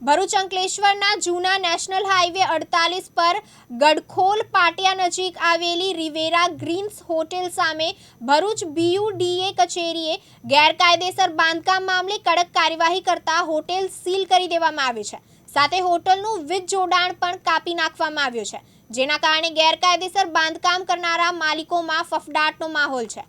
ભરૂચ અંકલેશ્વરના જૂના national highway અડતાલીસ પર ગડખોલ પાટિયા નજીક આવેલી રિવેરા ગ્રીન્સ હોટેલ સામે ભરૂચ બીયુડીએ કચેરીએ ગેરકાયદેસર બાંધકામ મામલે કડક કાર્યવાહી કરતા હોટેલ સીલ કરી દેવામાં આવી છે. સાથે હોટલનું વીજ જોડાણ પણ કાપી નાખવામાં આવ્યું છે, જેના કારણે ગેરકાયદેસર બાંધકામ કરનારા માલિકોમાં ફફડાટનો માહોલ છે.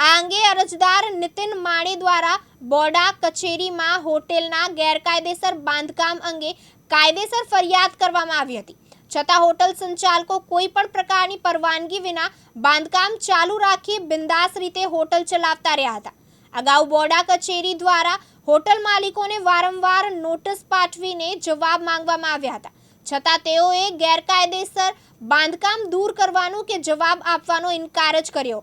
આ અંગે અરજદાર નીતિન માણી દ્વારા બોડા કચેરીમાં હોટેલના ગેરકાયદેસર બાંધકામ અંગે કાયદેસર ફરિયાદ કરવામાં આવી હતી. છતાં હોટલ સંચાલકો કોઈ પણ પ્રકારની પરવાનગી વિના બાંધકામ ચાલુ રાખી બિંદાસ રીતે હોટલ ચલાવતા રહ્યા હતા. અગાઉ બોડા કચેરી દ્વારા હોટલ માલિકોને વારંવાર નોટિસ પાઠવીને જવાબ માંગવામાં આવ્યા હતા. છતાં તેઓએ ગેરકાયદેસર બાંધકામ દૂર કરવાનું કે જવાબ આપવાનો ઇનકાર જ કર્યો.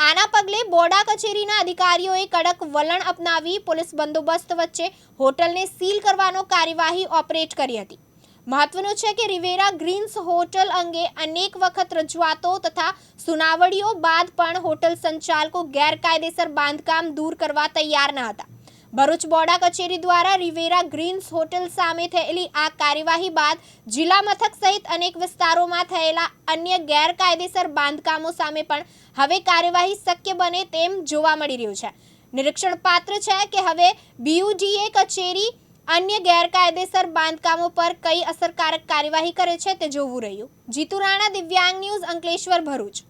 આના પગલે બોડા કચેરીના અધિકારીઓએ કડક વલણ અપનાવી પોલીસ બંદોબસ્ત વચ્ચે હોટલને સીલ કરવાનો કાર્યવાહી ઓપરેટ કરી હતી. મહત્વનું છે કે રિવેરા ગ્રીન્સ હોટલ અંગે અનેક વખત રજૂઆતો તથા સુનાવણીઓ બાદ પણ હોટલ સંચાલકો ગેરકાયદેસર બાંધકામ દૂર કરવા તૈયાર ન હતા. ભરૂચ બોડા કચેરી દ્વારા રિવેરા ગ્રીન્સ હોટલ સામે થયેલી આ કાર્યવાહી બાદ જિલ્લા મથક સહિત અનેક વિસ્તારોમાં થયેલા અન્ય ગેરકાયદેસર બાંધકામો સામે પણ હવે કાર્યવાહી શક્ય બને તેમ જોવા મળી રહ્યું છે. નિરીક્ષણ પાત્ર છે કે હવે બીયુડીએ કચેરી અન્ય ગેરકાયદેસર બાંધકામો પર કઈ અસરકારક કાર્યવાહી કરે છે તે જોવું રહ્યું. જીતુ રાણા, દિવ્યાંગ ન્યૂઝ અંકલેશ્વર, ભરૂચ.